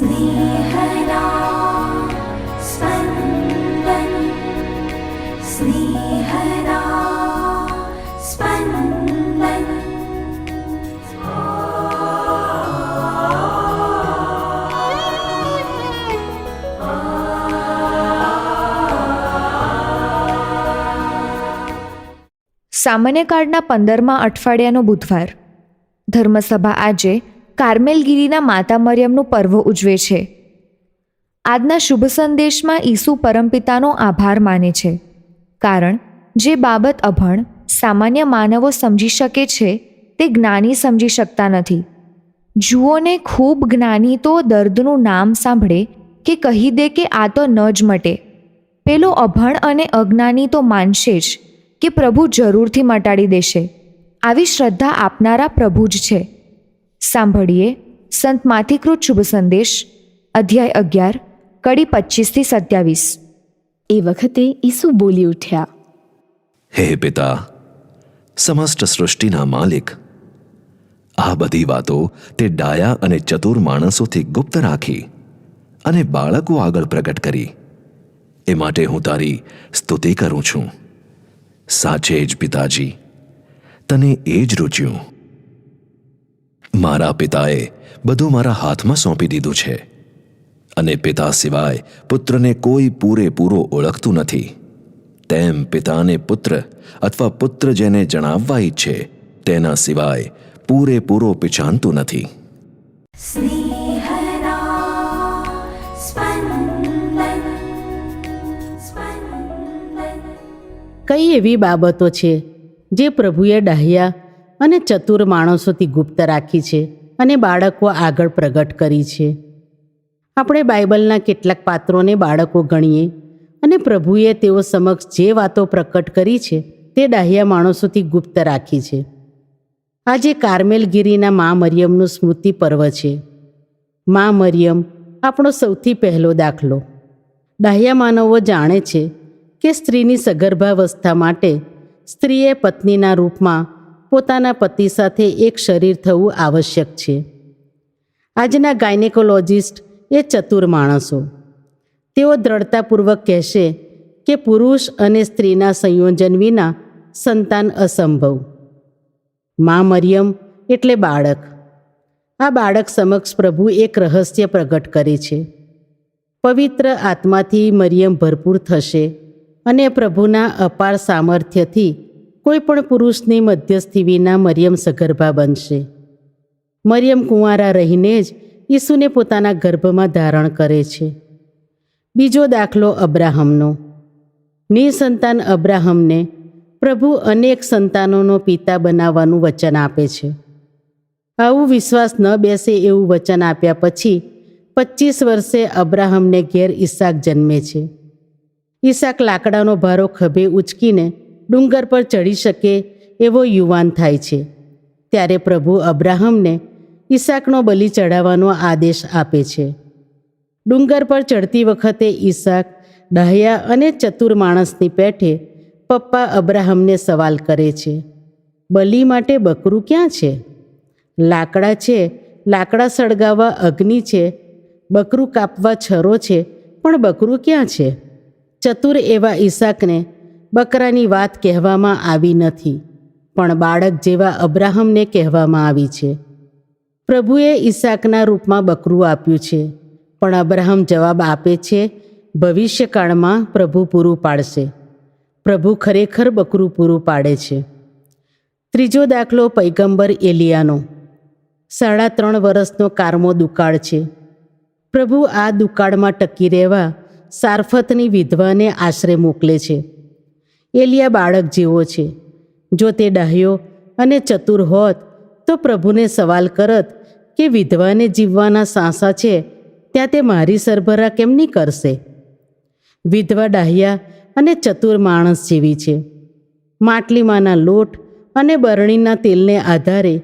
स्नेहदा स्पन्दन् स्नेहदा स्पन्दन् સામાન્ય કાળના પંદરમા અઠવાડિયાનો બુધવાર ધર્મસભા આજે કાર્મેલગીરીના માતા મરિયમનું પર્વ ઉજવે છે. આજના શુભ સંદેશમાં ઈસુ પરમપિતાનો આભાર માને છે. કારણ, જે બાબત અભણ, સામાન્ય માનવો સમજી શકે છે, તે જ્ઞાની સમજી શકતા નથી. જુઓને ખૂબ જ્ઞાની તો દર્દનું નામ સાંભળે કે કહી દે કે આ તો ન જ મટે. પેલો અભણ અને અજ્ઞાની તો માનશે જ કે પ્રભુ જરૂરથી મટાડી દેશે. આવી શ્રદ્ધા આપનારા પ્રભુ જ છે. સાંભળીએ સંત માથિકૃત શુભ સંદેશ અધ્યાય અગિયાર કડી પચીસથી સત્યાવીસ. એ વખતે ઈસુ બોલી ઉઠ્યા હે પિતા સમસ્ત સૃષ્ટિના માલિક આ બધી વાતો તે ડાયા અને ચતુર માણસોથી ગુપ્ત રાખી અને બાળકો આગળ પ્રગટ કરી. એ માટે હું તારી સ્તુતિ કરું છું. સાચે જ પિતાજી તને એ જ રૂચ્યું. મારા પિતાએ બધું મારા હાથમાં સોંપી દીધું છે. અને પિતા સિવાય પુત્રને કોઈ પૂરેપૂરો ઓળખતું નથી. તેમ પિતાને પુત્ર અથવા પુત્ર જેને જણાવવા ઈચ્છે તેના સિવાય પૂરેપૂરો પીછાનતું નથી. કઈ એવી બાબતો છે જે પ્રભુએ ડાહ્યા? અને ચતુર માણસોથી ગુપ્ત રાખી છે અને બાળકો આગળ પ્રગટ કરી છે. આપણે બાઇબલના કેટલાક પાત્રોને બાળકો ગણીએ અને પ્રભુએ તેઓ સમક્ષ જે વાતો પ્રકટ કરી છે તે ડાહ્યા માણસોથી ગુપ્ત રાખી છે. આજે કારમેલગીરીના મા મરિયમનું સ્મૃતિ પર્વ છે. મા મરિયમ, આપણો સૌથી પહેલો દાખલો. ડાહ્યા માનવો જાણે છે કે સ્ત્રીની સગર્ભાવસ્થા માટે સ્ત્રીએ પત્નીના રૂપમાં પોતાના પતિ સાથે એક શરીર થવું આવશ્યક છે. આજના ગાયનેકોલોજિસ્ટ એ ચતુર માણસો. તેઓ દ્રઢતાપૂર્વક કહેશે કે પુરુષ અને સ્ત્રીના સંયોજન વિના સંતાન અસંભવ. મા મરિયમ એટલે બાળક. આ બાળક સમક્ષ પ્રભુ એક રહસ્ય પ્રગટ કરે છે. પવિત્ર આત્માથી મરિયમ ભરપૂર થશે અને પ્રભુના અપાર સામર્થ્યથી કોઈ પણ પુરુષની મધ્યસ્થી વિના મરિયમ સગર્ભા બનશે. મરિયમ કુંવારા રહીને જ ઈસુને પોતાના ગર્ભમાં ધારણ કરે છે. બીજો દાખલો અબ્રાહમનો. નિસંતાન અબ્રાહમને પ્રભુ અનેક સંતાનોનો પિતા બનાવવાનું વચન આપે છે. આવું વિશ્વાસ ન બેસે એવું વચન આપ્યા પછી પચીસ વર્ષે અબ્રાહમને ઘેર ઈસાક જન્મે છે. ઈસાક લાકડાનો ભારો ખભે ઉચકીને ડુંગર પર ચડી શકે એવો યુવાન થાય છે. ત્યારે પ્રભુ અબ્રાહમને ઈસાકનો બલિ ચઢાવવાનો આદેશ આપે છે. ડુંગર પર ચડતી વખતે ઈસાક, ડાહ્યા અને ચતુર માણસની પેઠે પપ્પા અબ્રાહમને સવાલ કરે છે, બલિ માટે બકરું ક્યાં છે? લાકડા છે, લાકડા સળગાવવા અગ્નિ છે, બકરું કાપવા છરો છે, પણ બકરું ક્યાં છે? ચતુર એવા ઈસાકને બકરાની વાત કહેવામાં આવી નથી, પણ બાળક જેવા અબ્રાહમને કહેવામાં આવી છે. પ્રભુએ ઈસાકના રૂપમાં બકરું આપ્યું છે, પણ અબ્રાહમ જવાબ આપે છે, ભવિષ્યકાળમાં પ્રભુ પૂરું પાડશે. પ્રભુ ખરેખર બકરું પૂરું પાડે છે. ત્રીજો દાખલો પૈગંબર એલિયાનો. સાડા ત્રણ વર્ષનો કારમો દુકાળ છે. પ્રભુ આ દુકાળમાં ટકી રહેવા સારફતની વિધવાને આશરે મોકલે છે. એલિયા બાળક જેવો છે. જો તે ડાહ્યો અને ચતુર હોત, તો પ્રભુને સવાલ કરત કે વિધવાને જીવવાના સાંસા છે, ત્યાં તે મારી સરભરા કેમ નહીં કરશે? વિધવા ડાહ્યા અને ચતુર માણસ જેવી છે. માટલીમાંના લોટ અને બરણીના તેલને આધારે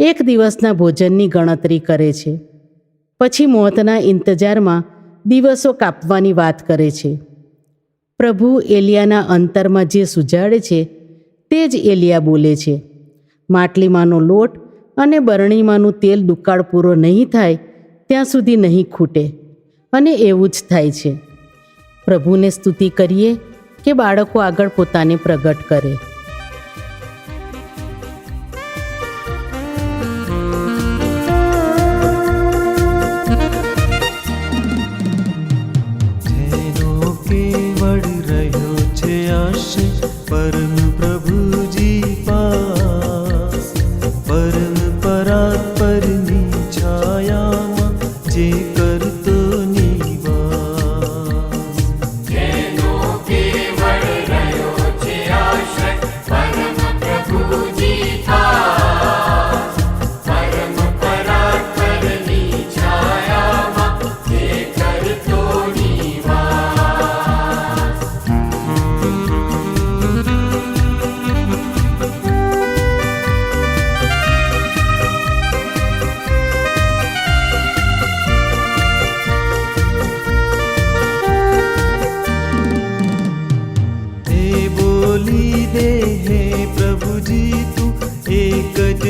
એક દિવસના ભોજનની ગણતરી કરે છે. પછી મોતના ઇંતજારમાં દિવસો કાપવાની વાત કરે છે. પ્રભુ એલિયાના અંતરમાં જે સુજાડે છે, તે જ એલિયા બોલે છે. માટલીમાંનો લોટ અને બરણીમાંનું તેલ દુકાળ પૂરો નહીં થાય, ત્યાં સુધી નહીં ખૂટે. અને એવું જ થાય છે. પ્રભુને સ્તુતિ કરીએ કે બાળકો આગળ પોતાને પ્રગટ કરે.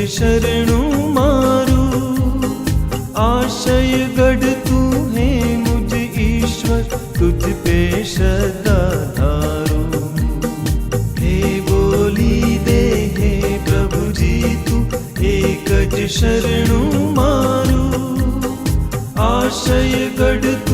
शरणों मारू। आशय गढ़ तू है मुझ ईश्वर तुझ पे श्रद्धा पेश हे बोली दे हे प्रभु जी तू है प्रभुजी ते आशय गढ़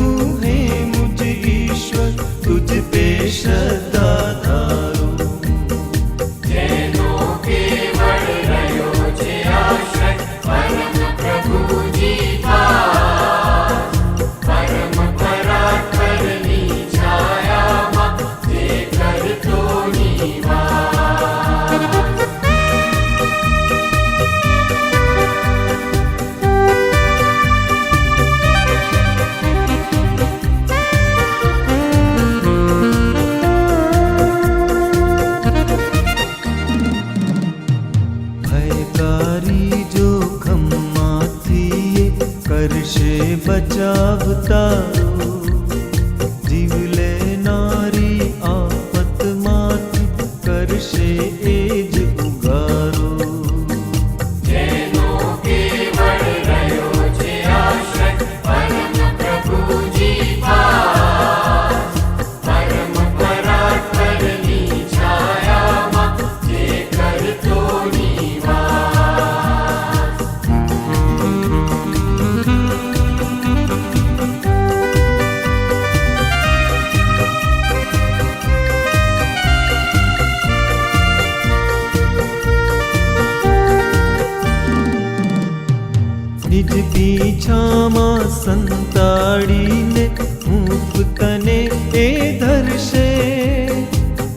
સંતાડીને હૂંફ તને એ ધરશે.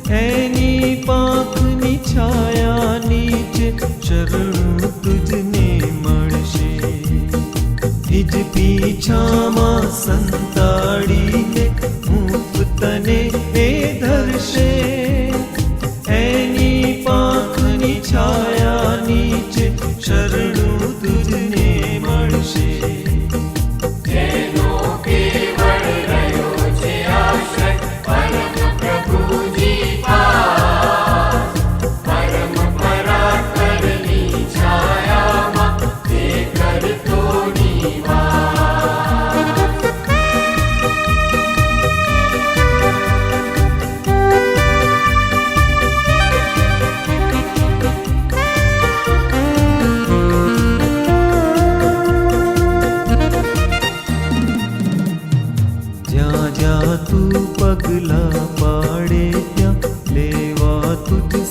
એની પાંખની છાયા નીચે શરણ તુજને મળશે. નિજ પીછામાં સંતાડીને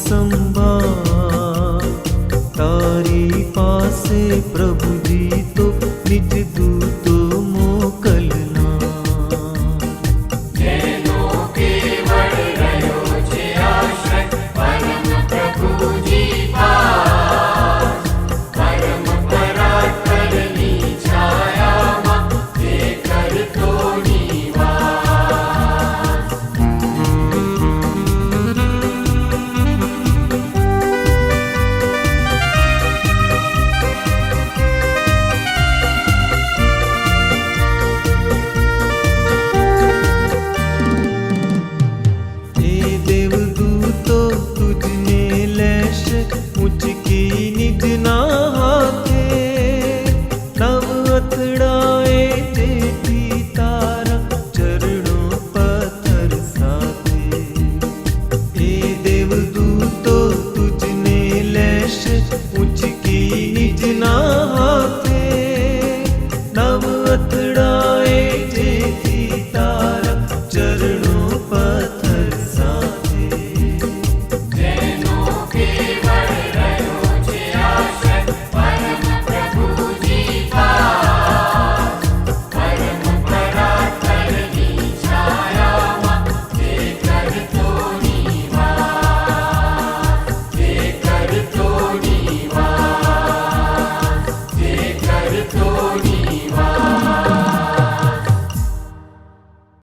સંભાળ તારી પાસે દૂત